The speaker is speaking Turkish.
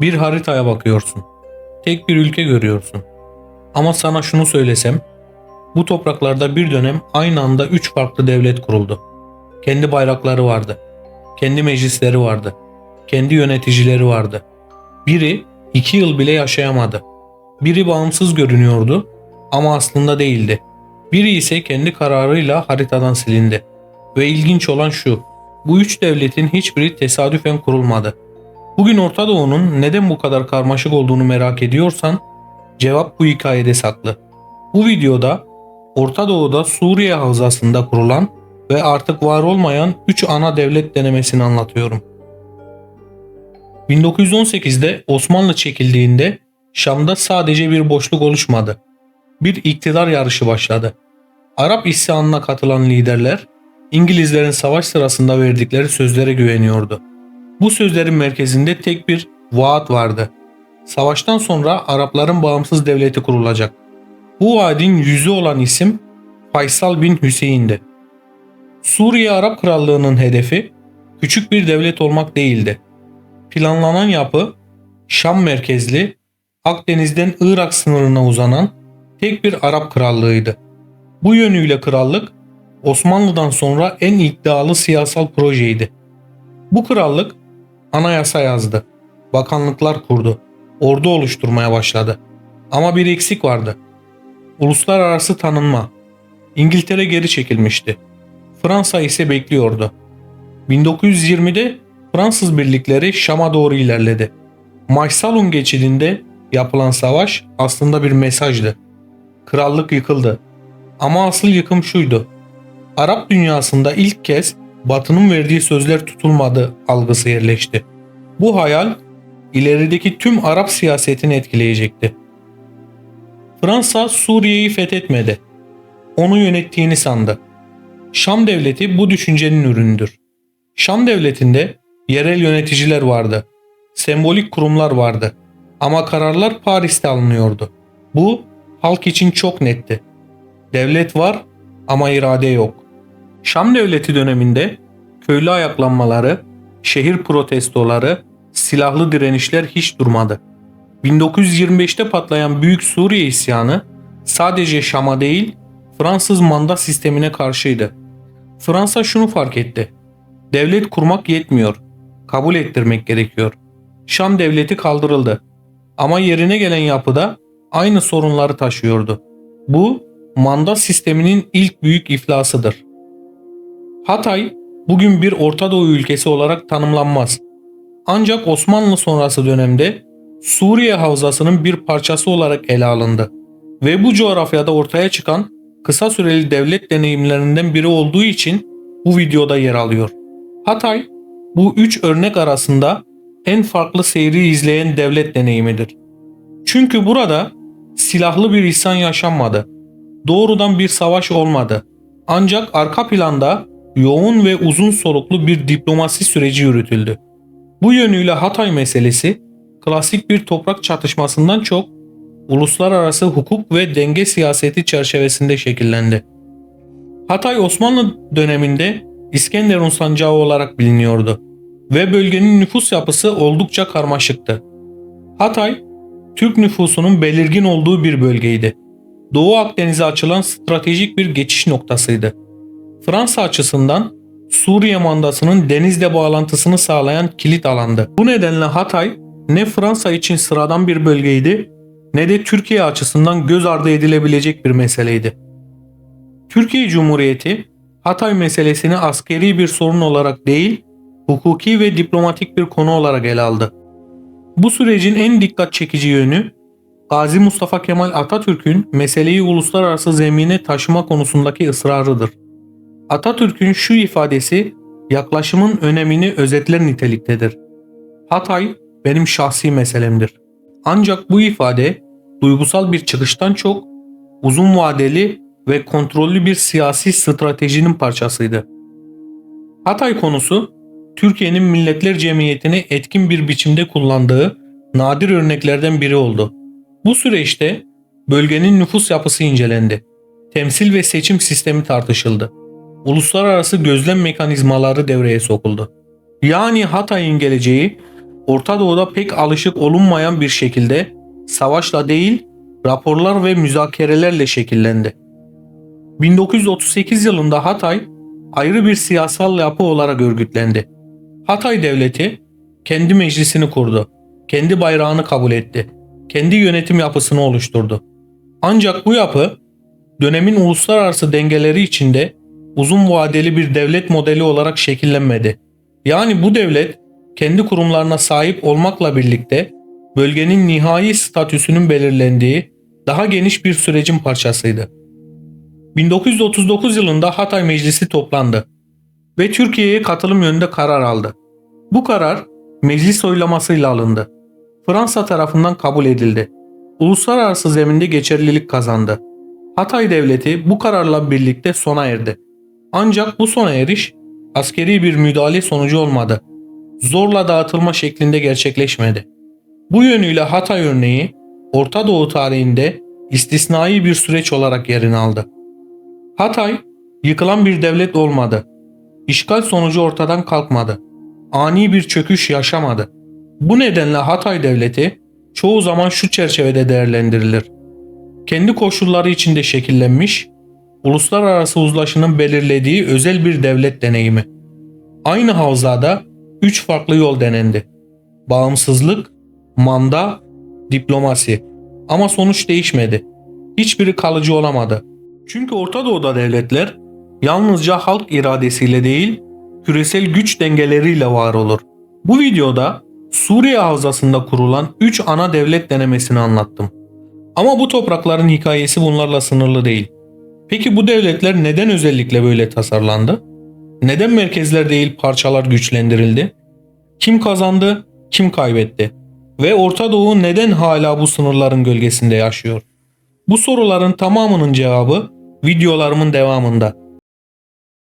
Bir haritaya bakıyorsun. Tek bir ülke görüyorsun. Ama sana şunu söylesem, bu topraklarda bir dönem aynı anda üç farklı devlet kuruldu. Kendi bayrakları vardı. Kendi meclisleri vardı. Kendi yöneticileri vardı. Biri iki yıl bile yaşayamadı. Biri bağımsız görünüyordu ama aslında değildi. Biri ise kendi kararıyla haritadan silindi. Ve ilginç olan şu, bu üç devletin hiçbiri tesadüfen kurulmadı. Bugün Orta Doğu'nun neden bu kadar karmaşık olduğunu merak ediyorsan, cevap bu hikayede saklı. Bu videoda Orta Doğu'da Suriye Havzası'nda kurulan ve artık var olmayan 3 ana devlet denemesini anlatıyorum. 1918'de Osmanlı çekildiğinde Şam'da sadece bir boşluk oluşmadı. Bir iktidar yarışı başladı. Arap isyanına katılan liderler İngilizlerin savaş sırasında verdikleri sözlere güveniyordu. Bu sözlerin merkezinde tek bir vaat vardı. Savaştan sonra Arapların bağımsız devleti kurulacak. Bu vaadin yüzü olan isim Faysal bin Hüseyin'di. Suriye Arap Krallığı'nın hedefi küçük bir devlet olmak değildi. Planlanan yapı Şam merkezli, Akdeniz'den Irak sınırına uzanan tek bir Arap krallığıydı. Bu yönüyle krallık Osmanlı'dan sonra en iddialı siyasal projeydi. Bu krallık anayasa yazdı, bakanlıklar kurdu, ordu oluşturmaya başladı. Ama bir eksik vardı. Uluslararası tanınma. İngiltere geri çekilmişti. Fransa ise bekliyordu. 1920'de Fransız birlikleri Şam'a doğru ilerledi. Maysalun geçidinde yapılan savaş aslında bir mesajdı. Krallık yıkıldı. Ama asıl yıkım şuydu. Arap dünyasında ilk kez Batı'nın verdiği sözler tutulmadı algısı yerleşti. Bu hayal ilerideki tüm Arap siyasetini etkileyecekti. Fransa Suriye'yi fethetmedi. Onu yönettiğini sandı. Şam devleti bu düşüncenin ürünüdür. Şam devletinde yerel yöneticiler vardı. Sembolik kurumlar vardı. Ama kararlar Paris'te alınıyordu. Bu halk için çok netti. Devlet var ama irade yok. Şam devleti döneminde köylü ayaklanmaları, şehir protestoları, silahlı direnişler hiç durmadı. 1925'te patlayan Büyük Suriye isyanı sadece Şam'a değil Fransız manda sistemine karşıydı. Fransa şunu fark etti. Devlet kurmak yetmiyor. Kabul ettirmek gerekiyor. Şam devleti kaldırıldı. Ama yerine gelen yapıda aynı sorunları taşıyordu. Bu manda sisteminin ilk büyük iflasıdır. Hatay bugün bir Orta Doğu ülkesi olarak tanımlanmaz. Ancak Osmanlı sonrası dönemde Suriye Havzası'nın bir parçası olarak ele alındı ve bu coğrafyada ortaya çıkan kısa süreli devlet deneyimlerinden biri olduğu için bu videoda yer alıyor. Hatay bu üç örnek arasında en farklı seyri izleyen devlet deneyimidir. Çünkü burada silahlı bir isyan yaşanmadı. Doğrudan bir savaş olmadı. Ancak arka planda yoğun ve uzun soluklu bir diplomasi süreci yürütüldü. Bu yönüyle Hatay meselesi klasik bir toprak çatışmasından çok uluslararası hukuk ve denge siyaseti çerçevesinde şekillendi. Hatay Osmanlı döneminde İskenderun sancağı olarak biliniyordu ve bölgenin nüfus yapısı oldukça karmaşıktı. Hatay, Türk nüfusunun belirgin olduğu bir bölgeydi. Doğu Akdeniz'e açılan stratejik bir geçiş noktasıydı. Fransa açısından Suriye mandasının denizle bağlantısını sağlayan kilit alandı. Bu nedenle Hatay ne Fransa için sıradan bir bölgeydi ne de Türkiye açısından göz ardı edilebilecek bir meseleydi. Türkiye Cumhuriyeti Hatay meselesini askeri bir sorun olarak değil, hukuki ve diplomatik bir konu olarak ele aldı. Bu sürecin en dikkat çekici yönü Gazi Mustafa Kemal Atatürk'ün meseleyi uluslararası zemine taşıma konusundaki ısrarıdır. Atatürk'ün şu ifadesi yaklaşımın önemini özetler niteliktedir. Hatay benim şahsi meselemdir. Ancak bu ifade duygusal bir çıkıştan çok uzun vadeli ve kontrollü bir siyasi stratejinin parçasıydı. Hatay konusu Türkiye'nin Milletler Cemiyeti'ni etkin bir biçimde kullandığı nadir örneklerden biri oldu. Bu süreçte bölgenin nüfus yapısı incelendi. Temsil ve seçim sistemi tartışıldı. Uluslararası gözlem mekanizmaları devreye sokuldu. Yani Hatay'ın geleceği Orta Doğu'da pek alışık olunmayan bir şekilde savaşla değil raporlar ve müzakerelerle şekillendi. 1938 yılında Hatay ayrı bir siyasal yapı olarak örgütlendi. Hatay devleti kendi meclisini kurdu, kendi bayrağını kabul etti, kendi yönetim yapısını oluşturdu. Ancak bu yapı dönemin uluslararası dengeleri içinde uzun vadeli bir devlet modeli olarak şekillenmedi. Yani bu devlet kendi kurumlarına sahip olmakla birlikte bölgenin nihai statüsünün belirlendiği daha geniş bir sürecin parçasıydı. 1939 yılında Hatay Meclisi toplandı ve Türkiye'ye katılım yönünde karar aldı. Bu karar meclis oylamasıyla alındı. Fransa tarafından kabul edildi. Uluslararası zeminde geçerlilik kazandı. Hatay Devleti bu kararla birlikte sona erdi. Ancak bu sona eriş askeri bir müdahale sonucu olmadı. Zorla dağıtılma şeklinde gerçekleşmedi. Bu yönüyle Hatay örneği Orta Doğu tarihinde istisnai bir süreç olarak yerini aldı. Hatay yıkılan bir devlet olmadı. İşgal sonucu ortadan kalkmadı. Ani bir çöküş yaşamadı. Bu nedenle Hatay devleti çoğu zaman şu çerçevede değerlendirilir. Kendi koşulları içinde şekillenmiş, uluslararası uzlaşının belirlediği özel bir devlet deneyimi. Aynı havzada üç farklı yol denendi. Bağımsızlık, manda, diplomasi. Ama sonuç değişmedi. Hiçbiri kalıcı olamadı. Çünkü Orta Doğu'da devletler yalnızca halk iradesiyle değil, küresel güç dengeleriyle var olur. Bu videoda Suriye havzasında kurulan 3 ana devlet denemesini anlattım. Ama bu toprakların hikayesi bunlarla sınırlı değil. Peki bu devletler neden özellikle böyle tasarlandı? Neden merkezler değil parçalar güçlendirildi? Kim kazandı, kim kaybetti? Ve Orta Doğu neden hala bu sınırların gölgesinde yaşıyor? Bu soruların tamamının cevabı videolarımın devamında.